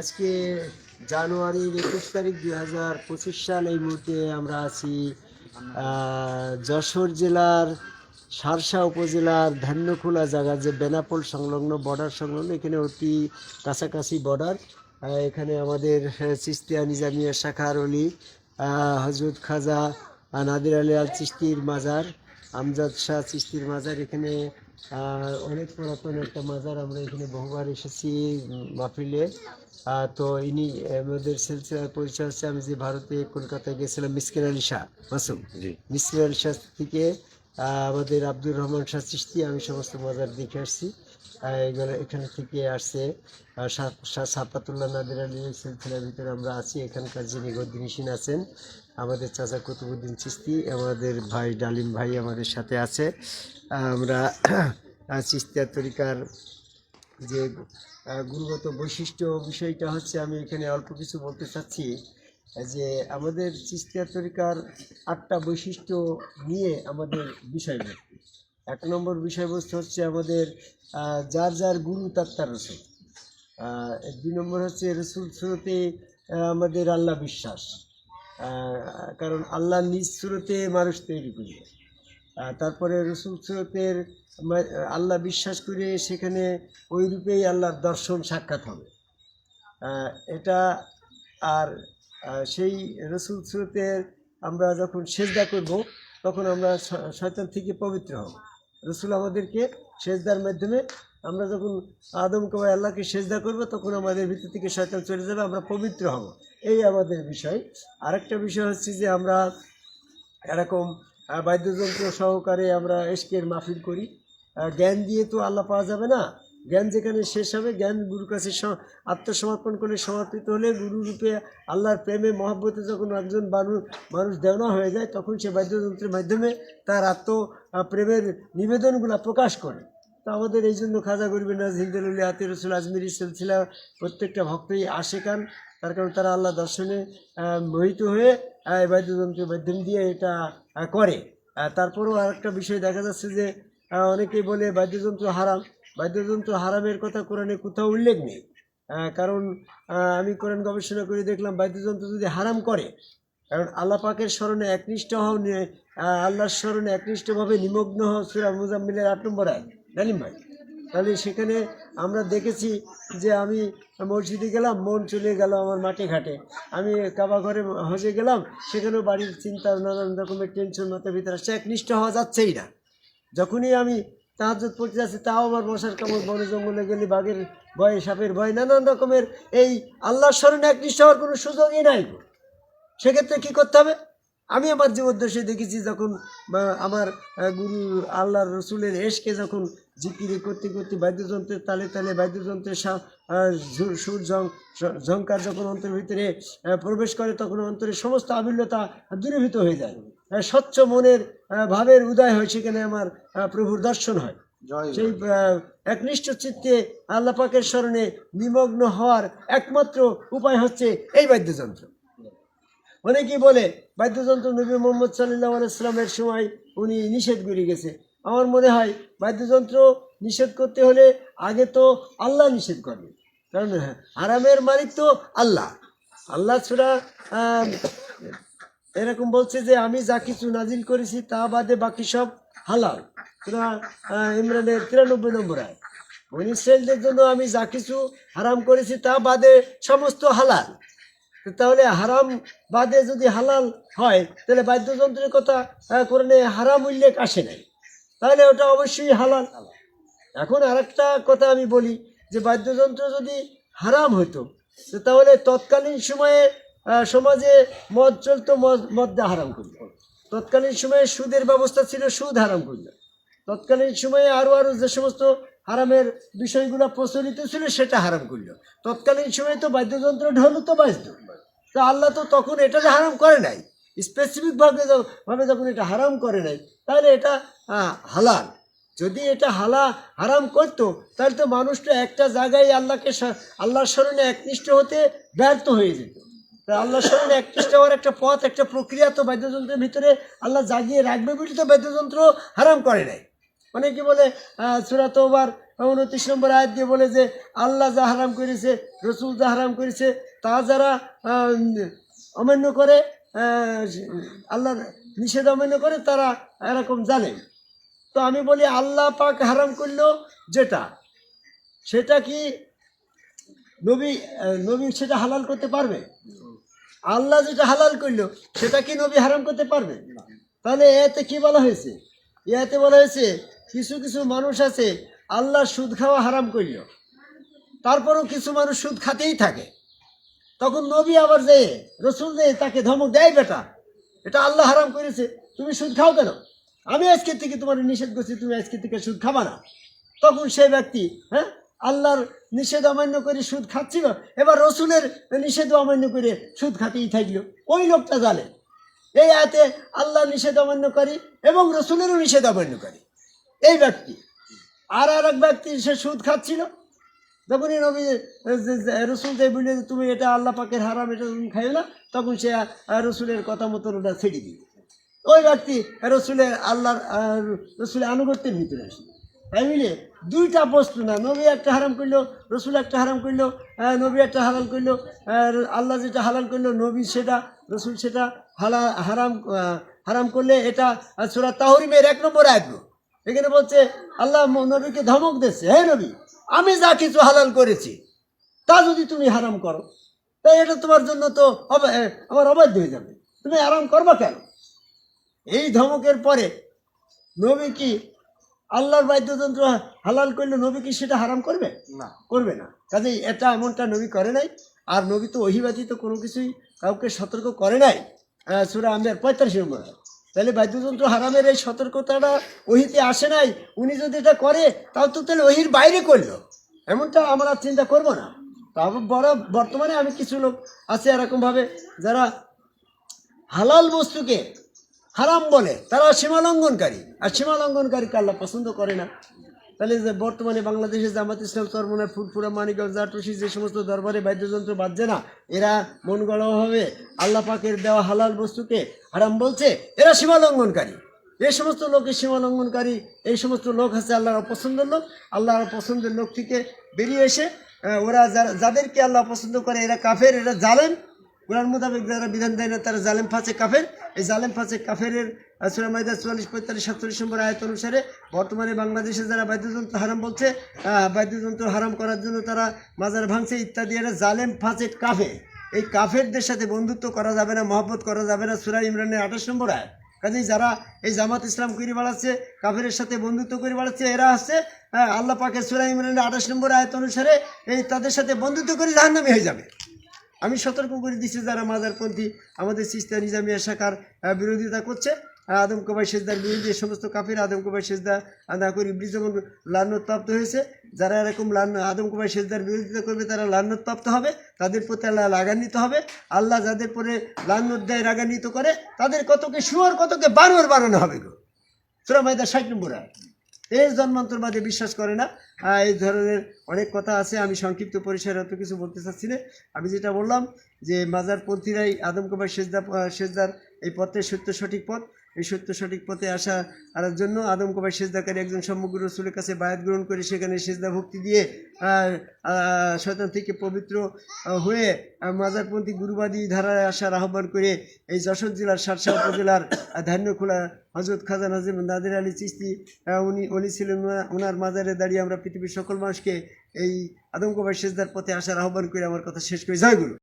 আজকে জানুয়ারির একুশ তারিখ দুই হাজার পঁচিশ সাল এই মুহূর্তে আমরা আছি যশোর জেলার সারসা উপজেলার ধান্যখোলা জায়গা যে বেনাপোল সংলগ্ন বর্ডার সংলগ্ন, এখানে অতি কাছাকাছি বর্ডার এখানে আমাদের চিস্তিয়া নিজামিয়া শাখার অলি হজরত খাজা নাদির আলী আল চিস্তির মাজার, আমজাদ শাহ চিস্তির মাজার, এখানে অনেক পুরাতন একটা মাজার আমরা এখানে বহুবার এসেছি মাহফিলে। তো ইনি আমাদের সিলসিলার পরিচয় হচ্ছে আমি যে ভারতে কলকাতায় গেছিলাম মিসকির আলী শাহ মাসুম। মিসকির আলী শাহ থেকে আমাদের আব্দুর রহমান শাহ চিস্তি আমি সমস্ত মজার দেখে আসছি। এগুলো এখানে থেকে আসছে। শাহ সাফাতুল্লাহ নাদির আলী সিলসিলার ভিতরে আমরা আছি। এখানকার যিনি গদ্দিনিসিন আছেন আমাদের চাচা কুতুবুদ্দিন চিস্তি আমাদের ভাই ডালিম ভাই আমাদের সাথে আছে। আমরা চিস্তিয়া তরিকার যে গুরুগত বৈশিষ্ট্য বিষয়টা হচ্ছে আমি এখানে অল্প কিছু বলতে চাচ্ছি, যে আমাদের চিস্তিয়া তরিকার আটটা বৈশিষ্ট্য নিয়ে আমাদের বিষয়বস্তু এক নম্বর বিষয়বস্তু হচ্ছে আমাদের যার যার গুরু তার তার রসুল। দুই নম্বর হচ্ছে রসুল সুরতে আমাদের আল্লাহ বিশ্বাস। কারণ আল্লাহ নিজ সুরতে মানুষ তৈরি করবে। তারপরে রসুল সুরতের আল্লাহ বিশ্বাস করে সেখানে ওই রূপেই আল্লাহর দর্শন সাক্ষাৎ হবে। এটা আর সেই রসুল সুরতের আমরা যখন সেজদা করব, তখন আমরা শয়তান থেকে পবিত্র হব। রসুল আমাদেরকে সেজদার মাধ্যমে আমরা যখন আদম কবাই আল্লাহকে সেজদা করব, তখন আমাদের ভিতর থেকে শয়তান চলে যাবে, আমরা পবিত্র হব। এই আমাদের বিষয়। আরেকটা বিষয় হচ্ছে যে আমরা এরকম বাদ্যযন্ত্র সহকারে আমরা এসকের মাহফিল করি। জ্ঞান দিয়ে তো আল্লাহ পাওয়া যাবে না। জ্ঞান যেখানে শেষ হবে, জ্ঞান গুরুর কাছে আত্মসমর্পণ করে সমর্পিত হলে গুরুরূপে আল্লাহর প্রেমে, মহব্বতে যখন একজন মানুষ মানুষ দেওয়া হয়ে যায়, তখন সে বাদ্যযন্ত্রের মাধ্যমে তার আত্ম, প্রেমের নিবেদনগুলো প্রকাশ করে। তো আমাদের এই জন্য খাজা গরিবের নাজ হিন্দালুল্লি আতি রসুল আজমিরি সিলসিলা প্রত্যেকটা ভক্তই আসে কান তার কারণ তারা আল্লাহ দর্শনে মোহিত হয়ে এই বাদ্যযন্ত্রের মাধ্যম দিয়ে এটা করে। তারপরেও আরেকটা বিষয় দেখা যাচ্ছে যে অনেকেই বলে বাদ্যযন্ত্র হারাম। বাদ্যযন্ত্র হারামের কথা কোরআনে কোথাও উল্লেখ নেই। কারণ আমি কোরআন গবেষণা করে দেখলাম বাদ্যযন্ত্র যদি হারাম করে, কারণ আল্লাহ পাকের স্মরণে একনিষ্ঠ হও আল্লাহর স্মরণে একনিষ্ঠভাবে নিমগ্ন হও সুরা মুজাম্মিলের আট নম্বর আয় জানিম ভাই তাহলে সেখানে আমরা দেখেছি যে আমি মসজিদে গেলাম, মন চলে গেল আমার মাঠে ঘাটে। আমি কাবা ঘরে হজে গেলাম, সেখানেও বাড়ির চিন্তা, নানান রকমের টেনশন মাথার ভিতরে আসছে একনিষ্ঠ হওয়া যাচ্ছেই না। যখনই আমি তাহাজত পড়তে যাচ্ছি, তাও আমার মশার কামড়, বনে জঙ্গলে গেলে বাঘের ভয়ে, সাপের ভয়, নানান রকমের এই আল্লাহর স্মরণে একনিষ্ঠ হওয়ার কোনো সুযোগই নাই সেক্ষেত্রে কী করতে হবে? আমি আমার জীবদ্দশে দেখেছি যখন আমার গুরু আল্লাহর রসুলের এসকে যখন জিকিরি করতে করতে বাদ্যযন্ত্রের তালে তালে বাদ্যযন্ত্রের সুর- সুর ঝং- ঝংকার যখন অন্তরের ভিতরে প্রবেশ করে তখন অন্তরের সমস্ত আবিল্যতা দূরীভূত হয়ে যায়। স্বচ্ছ মনের ভাবের উদয় হয় সেখানে আমার প্রভুর দর্শন হয়। জয় সেই একনিষ্ঠ চিত্তে আল্লাহ পাকের স্মরণে নিমগ্ন হওয়ার একমাত্র উপায় হচ্ছে এই বাদ্যযন্ত্র। অনেকেই বলে বাদ্যযন্ত্র নবী মোহাম্মদ সাল্লাহ আলাইসলামের সময় উনি নিষেধ করে গেছে। আমার মনে হয় বাদ্যযন্ত্র নিষেধ করতে হলে আগে তো আল্লাহ নিষেধ করবে। কারণ হারামের মালিক তো আল্লাহ। আল্লাহ ছোড়া এরকম বলছে যে আমি যা কিছু নাজিল করেছি তা বাদে বাকি সব হালাল। সুরা ইমরানের তিরানব্বই নম্বর আয় বনি ইসরায়েলদের জন্য আমি যা কিছু হারাম করেছি তা বাদে সমস্ত হালাল। তাহলে হারাম বাদে যদি হালাল হয়, তাহলে বাদ্যযন্ত্রের কথা কোরআনে হারাম উল্লেখ আসে নাই। তাহলে ওটা অবশ্যই হালাল। এখন আরেকটা কথা আমি বলি, যে বাদ্যযন্ত্র যদি হারাম হতো তো তাহলে তৎকালীন সময়ে সমাজে মদ চলতো, মদ মদটা হারাম করল তৎকালীন সময়ে সুদের ব্যবস্থা ছিল, সুদ হারাম করল তৎকালীন সময়ে আরও আরও যে সমস্ত হারামের বিষয়গুলো প্রচলিত ছিল, সেটা হারাম করল। তৎকালীন সময়ে তো বাদ্যযন্ত্র ঢোলও তো বাজতো। তো আল্লাহ তো তখন এটা যে হারাম করে নাই। স্পেসিফিকভাবে ভাবে যখন এটা হারাম করে নাই, তাহলে এটা হালাল। যদি এটা হালা, হারাম করতো, তাহলে তো মানুষটা একটা জায়গায় আল্লাহকে আল্লাহর স্মরণে একনিষ্ঠ হতে ব্যর্থ হয়ে যেত। তা আল্লাহর স্মরণে একনিষ্ঠ হওয়ার একটা পথ, একটা প্রক্রিয়া তো বাদ্যযন্ত্রের ভিতরে আল্লাহ জাগিয়ে রাখবে বলে তো বাদ্যযন্ত্র হারাম করে নাই। অনেকে বলে সুরা তোবার উনত্রিশ নম্বর আয়াত দিয়ে বলে যে আল্লাহ যা হারাম করেছে রসুল যা হারাম করেছে তা যারা অমান্য করে আহ, আল্লাহর নিষেধ অমান্য করে তারা এরকম জানে। তো আমি বলি আল্লাহ পাক হারাম করল যেটা সেটা কি নবী নবী সেটা হালাল করতে পারবে? আল্লাহ যেটা হালাল করল সেটা কি নবী হারাম করতে পারবে? তাহলে এতে কি বলা হয়েছে? এতে বলা হয়েছে কিছু কিছু মানুষ আছে আল্লাহ সুদ খাওয়া হারাম করল তারপরেও কিছু মানুষ সুদ খাতেই থাকে। তখন নবী আবার যে, রসুল যে তাকে ধমক দেয়, বেটা, এটা আল্লাহ হারাম করেছে, তুমি সুদ খাও কেন? আমি আজকে থেকে তোমার নিষেধ করছি, তুমি আজকে থেকে সুদ খাবা না। তখন সেই ব্যক্তি হ্যাঁ আল্লাহর নিষেধ অমান্য করে সুদ খাচ্ছিল, এবার রসুলের নিষেধ অমান্য করে সুদ খাতেই থাকল। ওই লোকটা জানে, এই আয়াতে আল্লাহ নিষেধ অমান্য করি এবং রসুলেরও নিষেধ অমান্য করি। এই ব্যক্তি আর আর এক ব্যক্তি সে সুদ খাচ্ছিল? যখনই নবী রসুল যে বললে তুমি এটা আল্লাহ পাকের হারাম, এটা তুমি খাইও না, তখন সে রসুলের কথা মতন ওটা ছেড়ে দিল। ওই ব্যক্তি রসুলের আল্লাহর রসুলের আনুগত্যের ভিতরে আসে তাই মিলে দুইটা বস্তু না, নবী একটা হারাম করল, রসুল একটা হারাম করল নবী একটা হালাল করল আল্লাহ যেটা হালাল করল, নবী সেটা, রসুল সেটা হালা, হারাম হারাম করলে এটা সুরা তাহরিমের এক নম্বর আগ্রহ এখানে বলছে আল্লাহ নবীকে ধমক দিচ্ছে হে নবী আমি যা কিছু হালাল করেছি তা যদি তুমি হারাম করো তাই এটা তোমার জন্য তো আমার অবাধ্য হয়ে যাবে। তুমি আরাম করবা কেন? এই ধমকের পরে নবী কি আল্লাহর বাদ্যযন্ত্র হালাল করলে নবী কি সেটা হারাম করবে? না। করবে না। কাজেই এটা এমনটা নবী করে নাই আর নবী তো অহিবাদিত কোনো কিছুই কাউকে সতর্ক করে নাই। সূরা আমের পঁয়তাল্লিশ নম্বর। তাহলে বাদ্যযন্ত্র হারামের এই সতর্কতাটা ওহিতে আসে নাই, উনি যদি এটা করে, তাও তো তাহলে ওহির বাইরে করল। এমনটা আমরা চিন্তা করব না। তবে বড়, বর্তমানে আমি কিছু লোক আছে এরকমভাবে যারা হালাল বস্তুকে হারাম বলে, তারা সীমালঙ্ঘনকারী। আর সীমালঙ্ঘনকারী আল্লাহ পছন্দ করে না। তাহলে যে বর্তমানে বাংলাদেশে জামাত ইসলাম চরমনার ফুটফুরা মানিকগঞ্জ জাটুসি যে সমস্ত দরবারে বাদ্যযন্ত্র বাজছে না, এরা মন গড়াভাবে আল্লাহ পাকের দেওয়া হালাল বস্তুকে হারাম বলছে, এরা সীমা লঙ্ঘনকারী। এই সমস্ত লোকের সীমা লঙ্ঘনকারী, এই সমস্ত লোক আছে আল্লাহর অপছন্দের লোক। আল্লাহর অপছন্দের লোক থেকে বেরিয়ে এসে ওরা যাদেরকে আল্লাহ পছন্দ করে, এরা কাফের, এরা জালেন কোরআন মোতাবেক যারা বিধান দেয় না তারা জালেম ফাঁচে কাফের। এই জালেম ফাঁচে কাফের সুরা মাইদা চুয়াল্লিশ পঁয়তাল্লিশ সাতচল্লিশ নম্বর আয়ত অনুসারে বর্তমানে বাংলাদেশে যারা বাদ্যযন্ত্র হারাম বলছে বাদ্যযন্ত্র হারাম করার জন্য তারা মাজার ভাঙছে ইত্যাদি এরা জালেম ফাঁচে কাফের। এই কাফেরদের সাথে বন্ধুত্ব করা যাবে না মহব্বত করা যাবে না সুরা ইমরানের আঠাশ নম্বর আয় কাজেই যারা এই জামাত ইসলাম করে বাড়াচ্ছে কাফেরের সাথে বন্ধুত্ব করে বাড়াচ্ছে এরা আহ, আল্লাহ পাকের সুরা ইমরানের আঠাশ নম্বর আয়ত অনুসারে এই তাদের সাথে বন্ধুত্ব করে জাহান্নামী হয়ে যাবে। আমি সতর্ক করে দিচ্ছি যারা মাজারপন্থী আমাদের সিস্তা নিজামিয়া শাখার বিরোধিতা করছে। আদম কবাই সেজদার বিরুদ্ধে সমস্ত কাফির আদম কবাই সেজদা আদা করে ইবলিস যখন লান্নপ্রাপ্ত হয়েছে। যারা এরকম লান্ন আদম কবাই সেজদার বিরোধিতা করবে, তারা লান্নপ্রাপ্ত হবে। তাদের প্রতি আল্লাহ রাগান্বিত হবে। আল্লাহ যাদের পরে লান্নত দেয়, রাগান্বিত করে, তাদের কতকে শুয়ার কতকে বারোয়ার বানানো হবে গো? সুরা মাইদা ষাট নম্বর আয়াত। এই জন্মান্তরবাদে বিশ্বাস করে না। এই ধরনের অনেক কথা আছে, আমি সংক্ষিপ্ত পরিসরে অত কিছু বলতে চাচ্ছি না। আমি যেটা বললাম যে মাজারপন্থীরাই আদম কুমার সেজদা সেজদার এই পথের সত্য সঠিক পথ। এই সত্য সঠিক পথে আসা আনার জন্য আদম কবাই সেজদাকারী একজন সমগ্র রসুলের কাছে বায়াত গ্রহণ করে সেখানে সেজদা ভক্তি দিয়ে শয়তান থেকে পবিত্র হয়ে মাজারপন্থী গুরুবাদী ধারায় আসার আহ্বান করে এই যশোর জেলার সারসা উপজেলার ধান্যখোলা হজরত খাজা নাজিম নাদির আলী চিস্তি উনি উনি ছিলেন ওনা- ওনার মাজারে দাঁড়িয়ে আমরা পৃথিবীর সকল মানুষকে এই আদমকবাই সেজদার পথে আসার আহ্বান করে আমার কথা শেষ করে। জয় গুরু।